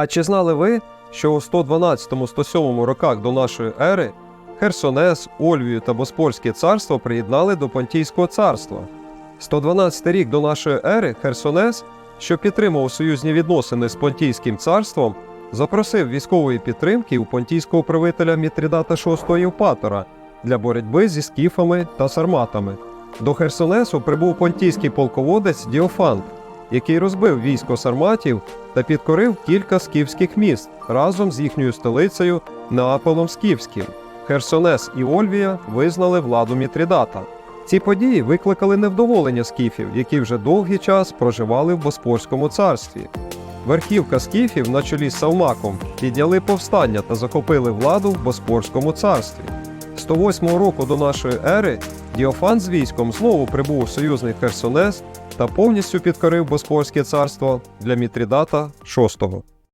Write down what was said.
А чи знали ви, що у 112-107 роках до нашої ери Херсонес, Ольвію та Боспорське царство приєднали до Понтійського царства? 112 рік до нашої ери Херсонес, що підтримував союзні відносини з Понтійським царством, запросив військової підтримки у понтійського правителя Мітридата VI Євпатора для боротьби зі скіфами та сарматами. До Херсонесу прибув понтійський полководець Діофант, який розбив військо сарматів та підкорив кілька скіфських міст разом з їхньою столицею Неаполом Скіфським. Херсонес і Ольвія визнали владу Мітридата. Ці події викликали невдоволення скіфів, які вже довгий час проживали в Боспорському царстві. Верхівка скіфів на чолі з Савмаком підняли повстання та захопили владу в Боспорському царстві. 108 року до нашої ери Діофан з військом знову прибув у союзний Херсонес та повністю підкорив Боспорське царство для Мітрідата VI.